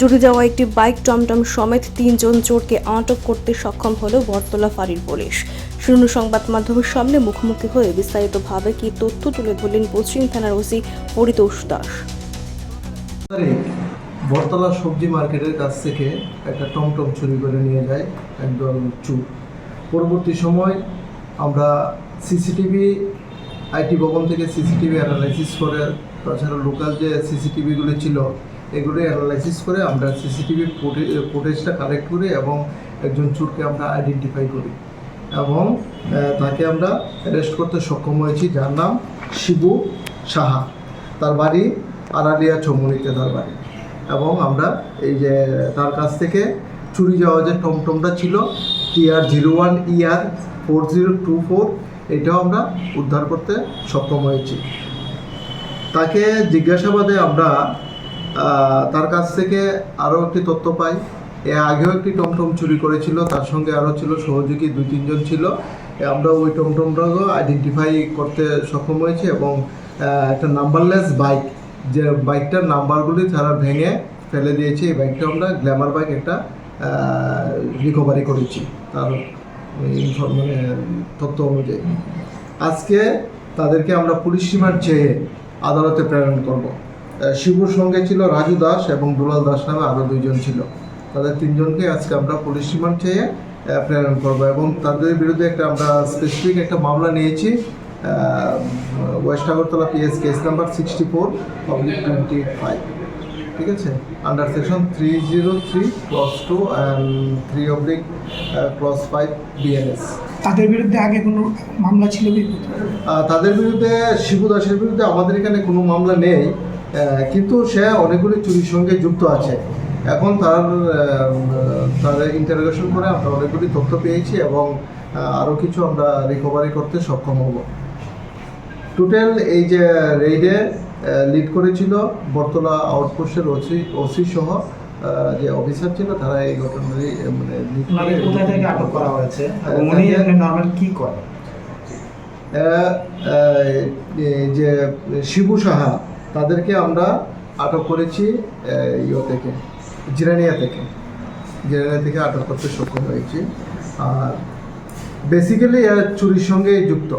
চুরি যাওয়া একটি বাইক টমটম সমেত তিনজন চোরকে আটক করতে সক্ষম হল বটতলা ফাঁড়ির পুলিশ। শূন্য সংবাদ মাধ্যমের সামনে মুখোমুখি হয়ে বিস্তারিতভাবে কি তথ্য তুলে ধরলেন পশ্চিম থানার ওসি পরিতোষ দাস। বটতলা সবজি মার্কেটের কাছ থেকে একটা টমটম চুরি করে নিয়ে যায় একদল চুর। পরবর্তী সময় আমরা সিসিটিভি, আইটি ভবন থেকে সিসিটিভি অ্যানালাইসিস করে, তাছাড়া লোকাল যে সিসিটিভিগুলো ছিল এগুলো অ্যানালাইসিস করে আমরা সিসিটিভি ফুটেজটা কালেক্ট করি এবং একজন চুরকে আমরা আইডেন্টিফাই করি এবং তাকে আমরা অ্যারেস্ট করতে সক্ষম হয়েছি। যার নাম শিবু সাহা। তার বাড়ি আড়ালিয়া চৌমনিতে তার বাড়ি। এবং আমরা এই যে তার কাছ থেকে চুরি যাওয়া যে টমটমটা ছিল TR zero one ER four zero two four এটাও আমরা উদ্ধার করতে সক্ষম হয়েছি। তাকে জিজ্ঞাসাবাদে আমরা তার কাছ থেকে আরও একটি তথ্য পাই। এ আগেও একটি টমটম চুরি করেছিল, তার সঙ্গে আরও ছিল সহযোগী, দুই, তিনজন ছিল। আমরা ওই টমটমটাকেও আইডেন্টিফাই করতে সক্ষম হয়েছি এবং একটা নাম্বারলেস বাইক যে বাইকটার নাম্বারগুলি তারা ভেঙে ফেলে দিয়েছে। এই বাইকটা আমরা গ্ল্যামার বাইক একটা রিকভারি করেছি। তার মানে তথ্য অনুযায়ী। আজকে তাদেরকে আমরা পুলিশ রিমান্ড চেয়ে আদালতে প্রেরণ করব। শিবুর সঙ্গে ছিল রাজু দাস এবং দুলাল দাস নামে আরও দুইজন ছিল। তাদের তিনজনকে আজকে আমরা পুলিশ রিমান্ড চেয়ে প্রেরণ করব এবং তাদের বিরুদ্ধে একটা আমরা স্পেসিফিক একটা মামলা নিয়েছি west Agartala PS case number sixty four public twenty five ঠিক আছে? Under section three zero three clause two and three oblique clause five BNS তাদের বিরুদ্ধে আগে কোনো মামলা ছিল তাদের বিরুদ্ধে শিবু দাসের বিরুদ্ধে আমাদের এখানে কোনো মামলা নেই। কিন্তু সে অনেকগুলি চুরির সঙ্গে যুক্ত আছে। এখন তার তার ইন্টারোগেশন করে আমরা অনেকগুলি তথ্য পেয়েছি এবং আরও কিছু আমরা রিকভারি করতে সক্ষম হব। টোটাল এই যে রেইডে লিড করেছিল বর্তলা আউটপোস্টের ওসি ওসি সহ যে অফিসার ছিল তারা এই ঘটনারই মানে মানে করে- কোথায় থেকে আটক করা হয়েছে? উনি নর্মাল কি করে? যে শিবু সাহা তাদেরকে আমরা আটক করেছি ইয়ে থেকে, জিরানিয়া থেকে। জিরানিয়া থেকে আটক করতে সক্ষম হয়েছি। আর বেসিক্যালি চুরির সঙ্গে যুক্ত।